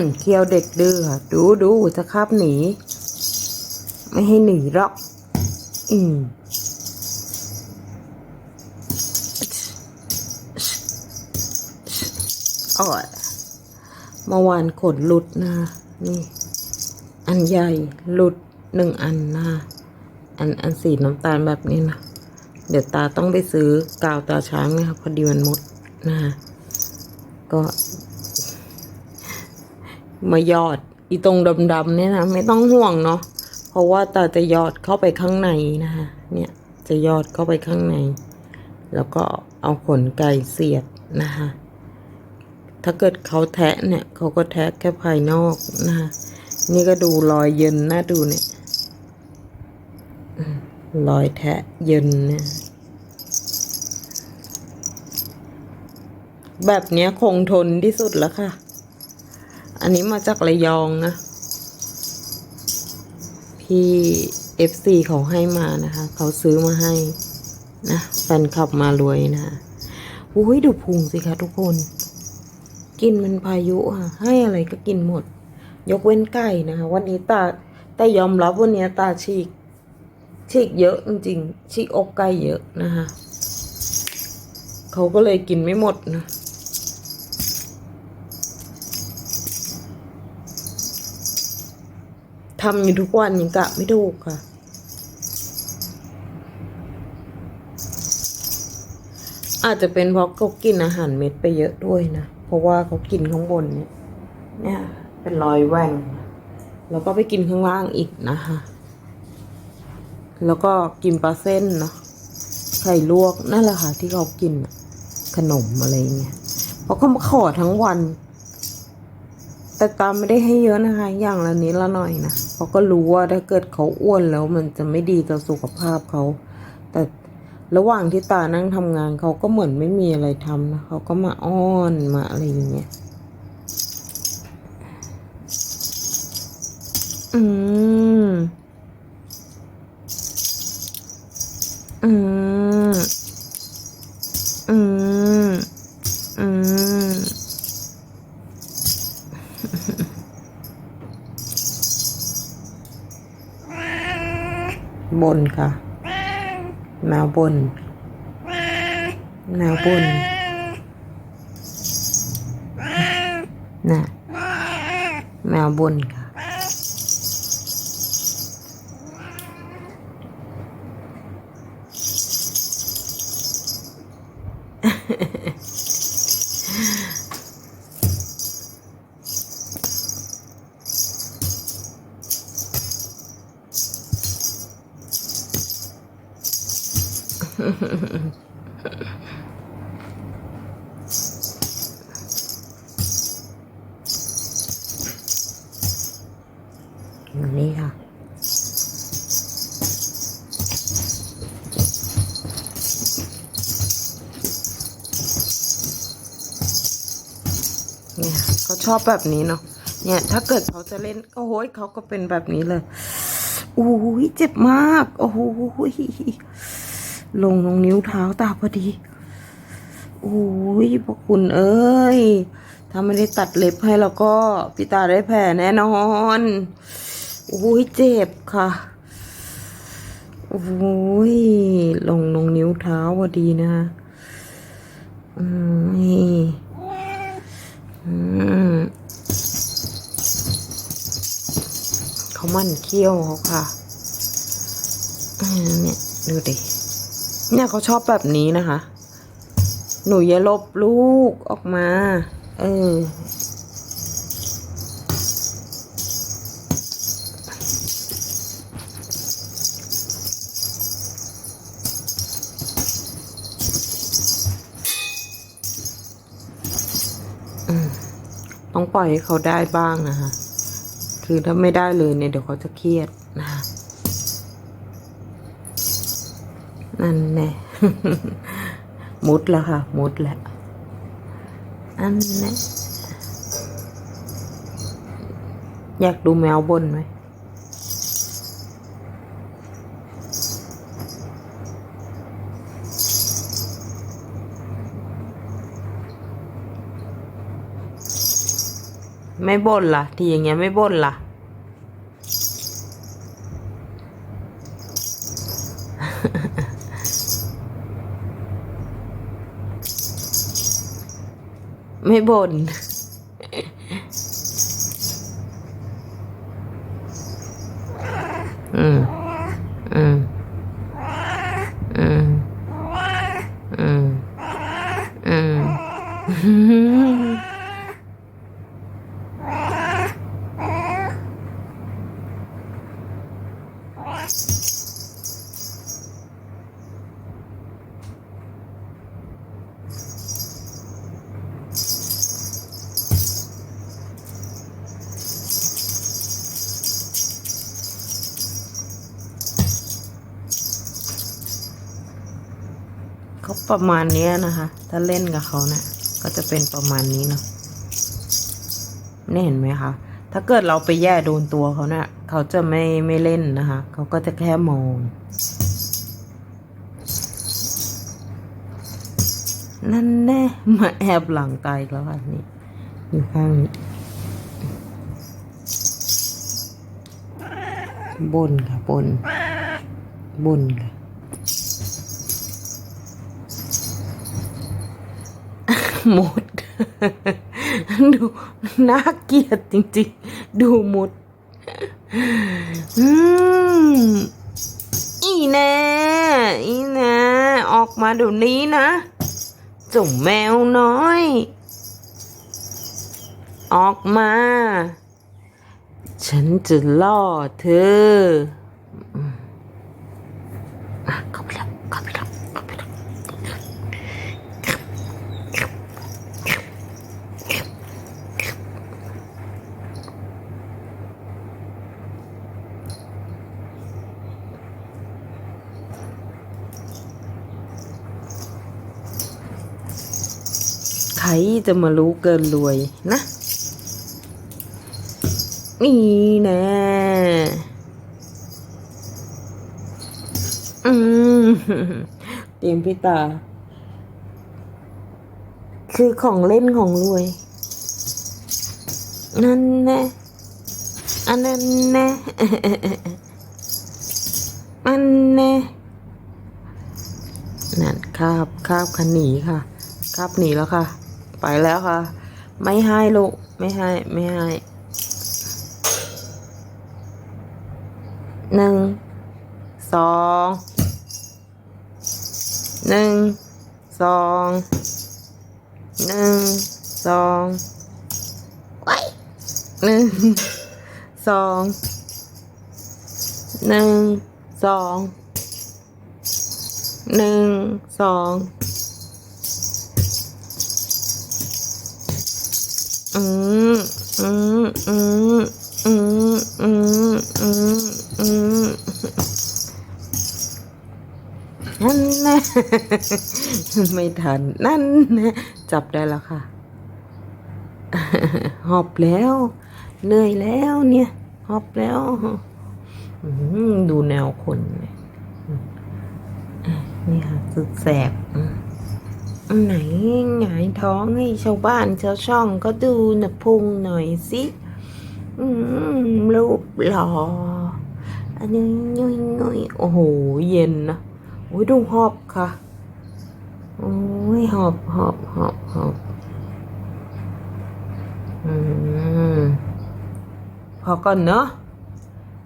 หันเคี้ยวเด็กดื้อค่ะดูดูจะคาบหนี ไม่ให้หนีหรอก อืมอ่อยเมื่อวานขนหลุดนะ นี่ อันใหญ่หลุดหนึ่งอันนะอันอันสีน้ำตาลแบบนี้นะ เดี๋ยวตาต้องไปซื้อกาวตาช้างนะครับพอดีมันหมดนะก็ มาหยอด อีตรงดำๆเนี่ยนะไม่ต้องห่วงเนาะเพราะว่าตาจะหยอดเข้าไปข้างในนะคะเนี่ยจะหยอดเข้าไปข้างใน แล้วก็เอาขนไก่เสียบนะคะถ้าเกิดเขาแทะเนี่ยเขาก็แทะแค่ภายนอกนะคะนี่ก็ดูรอยเย็นน่าดูเนี่ยรอยแทะเย็นเนี่ยแบบนี้คงทนที่สุดแล้วค่ะ อันนี้มาจากระยองนะ พี่เอฟซีเขาให้มานะคะ เขาซื้อมาให้นะแฟนคลับมารวยนะคะอุ้ยดูพุงสิคะทุกคน กินมันพายุค่ะ ให้อะไรก็กินหมด ยกเว้นไก่นะคะ วันนี้ตาแต่ยอมรับวันนี้ตาฉีก ฉีกเยอะจริงๆฉีกอกไก่เยอะนะคะ เขาก็เลยกินไม่หมดนะำอยู่ทุกวันยังกะไม่ถูกค่ะ อาจจะเป็นเพราะเขากินอาหารเม็ดไปเยอะด้วยนะ เพราะว่าเขากินข้างบนเนี่ยเนี่ยเป็นรอยแหว่ง แล้วก็ไปกินข้างล่างอีกนะคะ แล้วก็กินปลาเส้นเนาะไข่ลวกนั่นแหละค่ะที่เขากินขนมอะไรเงี้ยเพราะเขามาขอทั้งวัน แต่ตามไม่ได้ให้เยอะนะคะ อย่างละนิดละหน่อยนะเพราะก็รู้ว่าถ้าเกิดเขาอ้วนแล้วมันจะไม่ดีต่อสุขภาพเขา แต่ระหว่างที่ตานั่งทำงานเขาก็เหมือนไม่มีอะไรทำนะเขาก็มาอ้อนมาอะไรอย่างเงี้ยอืม อืม นค่ะ แมวบน แมวบนน่ะแมวบนค่ะ อย่างนี้ค่ะ เนี่ยเขาชอบแบบนี้เนาะ เนี่ยถ้าเกิดเขาจะเล่นก็โหเขาก็เป็นแบบนี้เลยโอ้ยเจ็บมาก โอ้โหยลงตรงนิ้วเท้าตาพอดีโอ้ยพวกคุณเอ้ย ถ้าไม่ได้ตัดเล็บให้แล้วก็พี่ตาได้แผลแน่นอน โอ้ยเจ็บค่ะโอ้ยลงลงนิ้วเท้าพอดีนะอืมนี่อืมเขามันเขี้ยวเขาค่ะเนี่ยดูดิเนี่ยเขาชอบแบบนี้นะคะ หนูอย่าลบลูกออกมา เออ ต้องปล่อยให้เขาได้บ้างนะคะ คือถ้าไม่ได้เลยเนี่ยเดี๋ยวเขาจะเครียดนะคะนั่นแน่มุดแล้วค่ะ มุดแล้วอันแน่อยากดูแมวบนไหม ไม่บ่นล่ะ ทีอย่างเงี้ยไม่บ่นล่ะ ไม่บ่นอืม อืม อืม อืม อืม เขา ประมาณนี้นะคะ ถ้าเล่นกับเขาเนะี่ยก็จะเป็นประมาณนี้เนาะนี่เห็นไหมคะถ้าเกิดเราไปแย่โดนตัวเขาเนะ่ะเขาจะไม่ไม่เล่นนะคะเขาก็จะแค่มองนั่นแน่มาแอบหลังตายแล้วค่ะนี่อยู่ข้างนี้บนค่ะบนบนค่ะ มด ดูน่าเกลียดจริงๆ ดูมด อืมอีแน่อีแน่ออกมาเดี๋ยวนี้นะจุ่มแมวน้อย ออกมา ฉันจะล่อเธออืมอะเข้าไปแล้วเข้าไปแล้วเข้าไปแล้ว ใค รจะมารู้เกินรวยนะ นี่แน่อืมเตรียมพี่ตา คือของเล่นของรวย นั่นแน่อันนั้นแน่อันแน่นั่นคาบคาบคันหนีค่ะคาบหนีแล้วค่ะ ไปแล้วค่ะ ไม่ให้ลูก ไม่ให้ ไม่ให้ หนึ่ง สอง หนึ่ง สอง หนึ่ง สองไว้หนึ่ง สอง หนึ่ง สอง หนึ่ง สอง อืมอืมอืมอืมอืมอืมอืมนั่นนะไม่ทัน นั่นนะจับได้แล้วค่ะ หอบแล้ว เหนื่อยแล้วเนี่ย หอบแล้วดูแนวคน นี่ค่ะสุดแสบ ไหนหงายท้องให้ชาวบ้านชาวช่องก็ดูนะพุงหน่อยสิรูปหล่ออันนี้ยุยยุยโอ้โห เย็นนะโอ้ยดูหอบค่ะ โอ้ยหอบหอบหอบหอบอืมพอก่อนเนาะ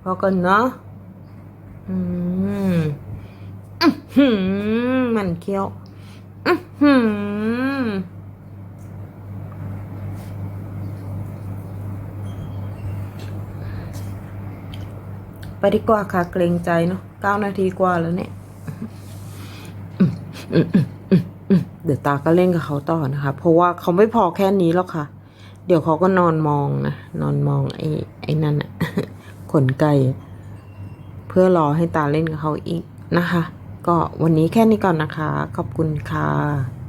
พอก่อนเนาะอืมอื้อหือมันเคี้ยว อือหือไปดีกว่าค่ะเกรงใจเนาะเก้านาทีกว่าแล้วเนี่ยเดี๋ยวตาก็เล่นกับเขาต่อนะคะ เพราะว่าเขาไม่พอแค่นี้แล้วค่ะ เดี๋ยวเขาก็นอนมองนะนอนมองไอ้ไอ้นั่นอะขนไก่เพื่อรอให้ตาเล่นกับเขาอีกนะคะ ก็วันนี้แค่นี้ก่อนนะคะ ขอบคุณค่ะ